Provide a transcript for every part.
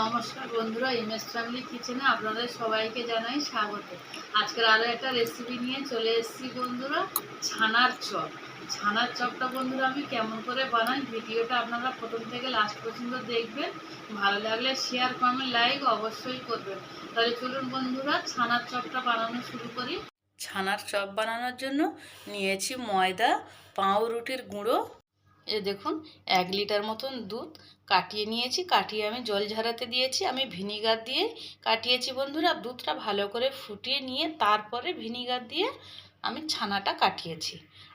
নমস্কার বন্ধুরা MS family কিচেনে আপনাদের সবাইকে জানাই স্বাগত। আজকের আরও একটা রেসিপি নিয়ে চলে এসেছি বন্ধুরা, ছানার চপ। ছানার চপটা বন্ধুরা আমি কেমন করে বানাই ভিডিওটা আপনারা প্রথম থেকে লাস্ট পর্যন্ত দেখবেন। ভালো লাগলে শেয়ার কমেন্ট লাইক অবশ্যই করবেন। তাহলে চলুন বন্ধুরা, ছানার চপটা বানানো শুরু করি। ছানার চপ বানানোর জন্য নিয়েছি ময়দা, পাউরুটির গুঁড়ো এ দেখুন, এক লিটার মতন দুধ কাটিয়ে নিয়েছি, কাটিয়ে আমি জল ঝরাতে দিয়েছি, আমি ভিনিগার দিয়ে কাটিয়েছি বন্ধুরা, দুধটা ভালো করে ফুটিয়ে নিয়ে তারপরে ভিনিগার দিয়ে আমি ছানাটা কাটিয়েছি।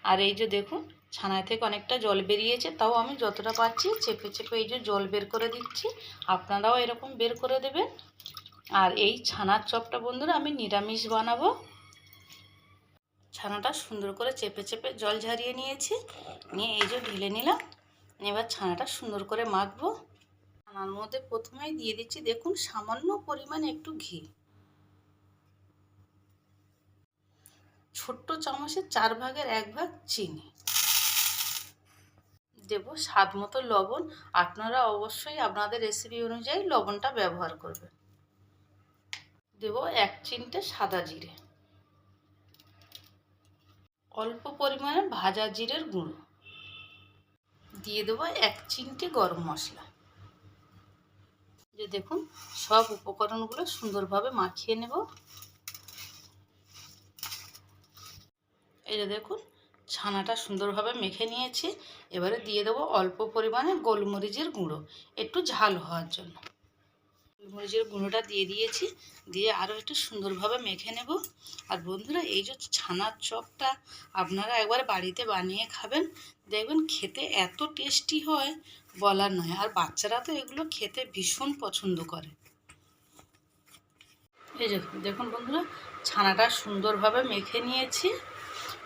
আর এই যে দেখুন ছানা থেকে অনেকটা জল বেরিয়েছে, তাও আমি যতটা পাচ্ছি চেপে চেপে এই যে জল বের করে দিচ্ছি, আপনারাও এরকম বের করে দেবেন। আর এই ছানার চপটা বন্ধুরা আমি নিরামিষ বানাবো। ছানাটা সুন্দর করে চেপে চেপে জল ঝারিয়ে নিয়েছি। নিয়ে এই যে ঢেলে নিলাম। এবার ছানাটা সুন্দর করে মাখবো। ছানার মধ্যে প্রথমেই দিয়ে দিচ্ছি দেখুন সামান্য পরিমাণে একটু ঘি। ছোট্ট চামচের চার ভাগের এক ভাগ চিনি। দেব স্বাদ মতো লবণ। আপনারা অবশ্যই আপনাদের রেসিপি অনুযায়ী লবণটা ব্যবহার করবেন। দেব এক চিমটে সাদা জিরে। অল্প পরিমাণে ভাজা জিরের গুঁড়ো। দিয়ে দেবো এক চিমটে গরম মশলা। যে দেখুন, সব উপকরণগুলো সুন্দরভাবে মাখিয়ে নেব। এই যে দেখুন, ছানাটা সুন্দরভাবে মেখে নিয়েছি। এবারে দিয়ে দেবো অল্প পরিমাণে গোলমরিচের গুঁড়ো। একটু ঝাল হওয়ার জন্য। গোলমরিচের গুঁড়োটা দিয়ে দিয়েছি। দিয়ে আরও একটু সুন্দরভাবে মেখে নেব। আর বন্ধুরা, এই যে ছানার চপটা আপনারা একবার বাড়িতে বানিয়ে খাবেন, দেখবেন খেতে এত টেস্টি হয় বলার নয়। আর বাচ্চারা তো এগুলো খেতে ভীষণ পছন্দ করে। এই যে দেখুন বন্ধুরা, ছানাটা সুন্দরভাবে মেখে নিয়েছি।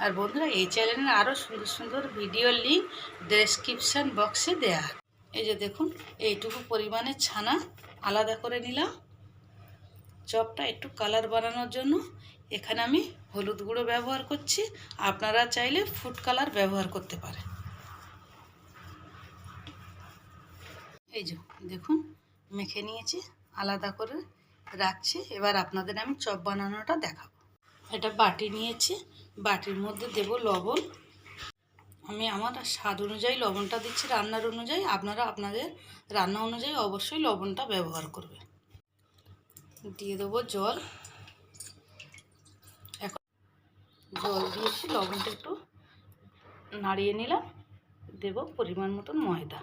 আর বন্ধুরা, এই চ্যানেলের আরও সুন্দর সুন্দর ভিডিও লিঙ্ক ডেসক্রিপশান বক্সে দেয়া এই যে দেখুন, এইটুকু পরিমাণে ছানা। আলাদা করে নিলাম। চপটা একটু কালার বানানোর জন্য। এখানে আমি হলুদ গুঁড়ো ব্যবহার করছি। আপনারা চাইলে ফুড কালার ব্যবহার করতে পারেন। এই যে, দেখুন, মেখে নিয়েছি, আলাদা করে রাখছি। এবার আপনাদের আমি চপ বানানোটা দেখাবো। এটা বাটি নিয়েছি। বাটির মধ্যে দেব লবণ। আমি আমার স্বাদ অনুযায়ী লবণটা দিচ্ছি, রান্নার অনুযায়ী। আপনারা আপনাদের রান্না অনুযায়ী অবশ্যই লবণটা ব্যবহার করবে দিয়ে দেবো জল। এখন জল দিয়েছি, লবণটা একটু নাড়িয়ে নিলাম। দেব পরিমাণ মতন ময়দা।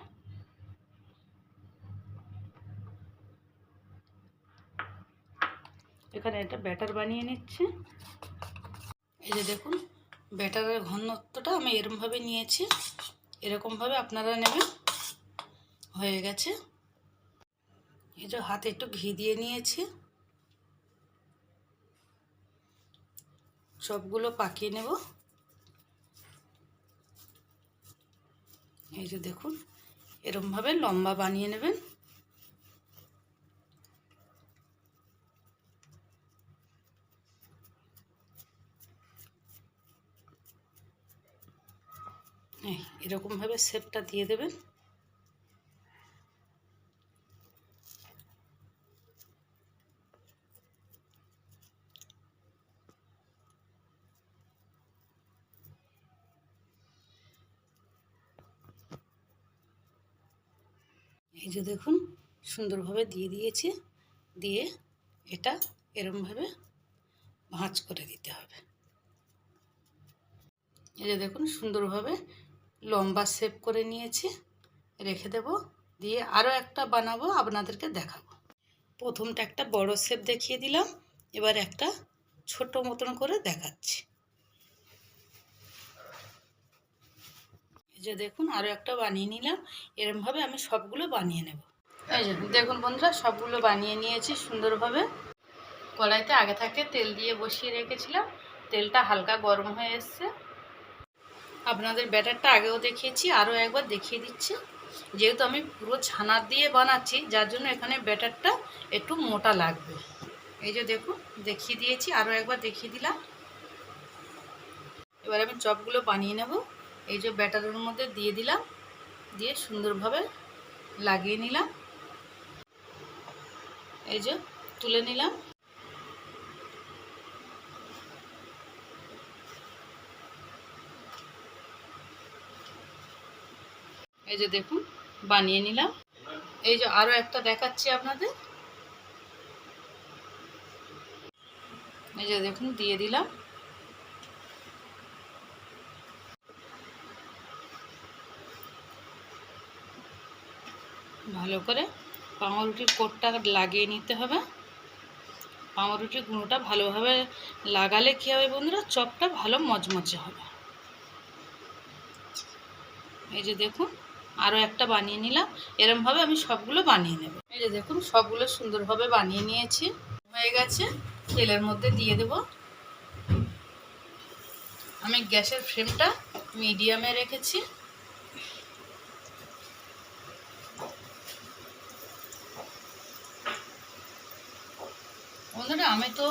এখানে একটা ব্যাটার বানিয়ে নিচ্ছে। এই যে দেখুন ব্যাটারের ঘনত্বটা আমি এরমভাবে নিয়েছি। এরকমভাবে আপনারা নেবেন। হয়ে গেছে। এই যে হাতে একটু ঘি দিয়ে নিয়েছি। সবগুলো পাকিয়ে নেব। এই যে দেখুন, এরমভাবে লম্বা বানিয়ে নেবেন এই এরকমভাবে শেপটা দিয়ে দেবেন। এই যে দেখুন, সুন্দরভাবে দিয়ে দিয়েছি। দিয়ে এটা এরমভাবে ভাঁজ করে দিতে হবে। এই যে দেখুন, সুন্দরভাবে লম্বা শেপ করে নিয়েছি, রেখে দেব, দিয়ে আরও একটা বানাবো, আপনাদেরকে দেখাবো। প্রথমটা একটা বড় শেপ দেখিয়ে দিলাম, এবার একটা ছোট মতন করে দেখাচ্ছি। যে দেখুন আরও একটা বানিয়ে নিলাম, এরমভাবে আমি সবগুলো বানিয়ে নেব। এই যে দেখুন বন্ধুরা, সবগুলো বানিয়ে নিয়েছি সুন্দরভাবে। কড়াইতে আগে থাকে তেল দিয়ে বসিয়ে রেখেছিলাম, তেলটা হালকা গরম হয়ে এসছে। আপনাদের ব্যাটারটা আগেও দেখিয়েছি, আরও একবার দেখিয়ে দিচ্ছি। যেহেতু আমি পুরো ছানা দিয়ে বানাচ্ছি, যার জন্য এখানে ব্যাটারটা একটু মোটা লাগবে। এই যে দেখুন, দেখিয়ে দিয়েছি, আরও একবার দেখিয়ে দিলাম। এবার আমি চপগুলো বানিয়ে নেব। এই যে ব্যাটারের মধ্যে দিয়ে দিলাম, দিয়ে সুন্দরভাবে লাগিয়ে নিলাম। এই যে তুলে নিলাম। এই যে দেখুন, বানিয়ে নিলাম। এই যে আরও একটা দেখাচ্ছি আপনাদের। এই যে দেখুন, দিয়ে দিলাম। ভালো করে পাউরুটির কোটটা লাগিয়ে নিতে হবে। পাউরুটির গুঁড়োটা ভালোভাবে লাগালে কী হবে বন্ধুরা? চপটা ভালো মচমচে হবে। এই যে দেখুন আরও একটা বানিয়ে নিলাম। এরমভাবে আমি সবগুলো বানিয়ে নেব। এই যে দেখুন, সবগুলো সুন্দরভাবে বানিয়ে নিয়েছি। হয়ে গেছে। তেলের মধ্যে দিয়ে দেব। আমি গ্যাসের ফ্লেমটা মিডিয়ামে রেখেছি। বন্ধুরা, আমি তো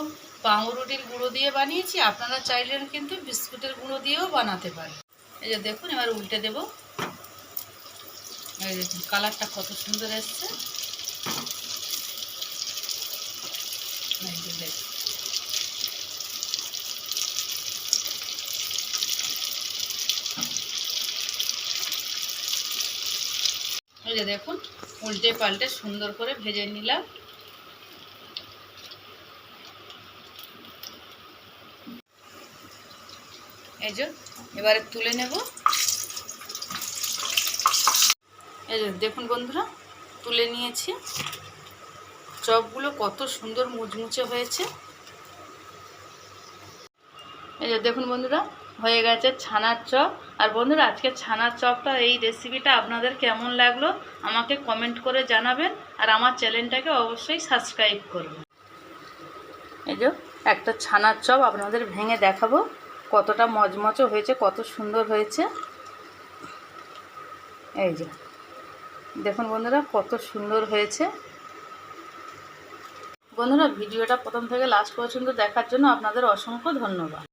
পাউরুটির গুঁড়ো দিয়ে বানিয়েছি। আপনারা চাইলেন কিন্তু বিস্কুটের গুঁড়ো দিয়েও বানাতে পারেন। এই যে দেখুন, এবার উল্টে দেব। এই দেখুন কালারটা কত সুন্দর এসছে। দেখুন, উল্টে পাল্টে সুন্দর করে ভেজে নিলাম। এই যে, এবারে তুলে নেব এই যে দেখুন বন্ধুরা, তুলে নিয়েছি। চপগুলো কত সুন্দর মুচমুচে হয়েছে। এই যে দেখুন বন্ধুরা, হয়ে গেছে ছানার চপ। আর বন্ধুরা, আজকে ছানার চপটা, এই রেসিপিটা আপনাদের কেমন লাগল, আমাকে কমেন্ট করে জানাবেন। আর আমার চ্যানেলটাকে অবশ্যই সাবস্ক্রাইব করবেন। এই যে একটা ছানার চপ আপনাদের ভেঙে দেখাবো, কতটা মচমচে হয়েছে, কত সুন্দর হয়েছে। এই যে দেখুন বন্ধুরা, কত সুন্দর হয়েছে। বন্ধুরা, ভিডিওটা প্রথম থেকে লাস্ট পর্যন্ত দেখার জন্য আপনাদের অসংখ্য ধন্যবাদ।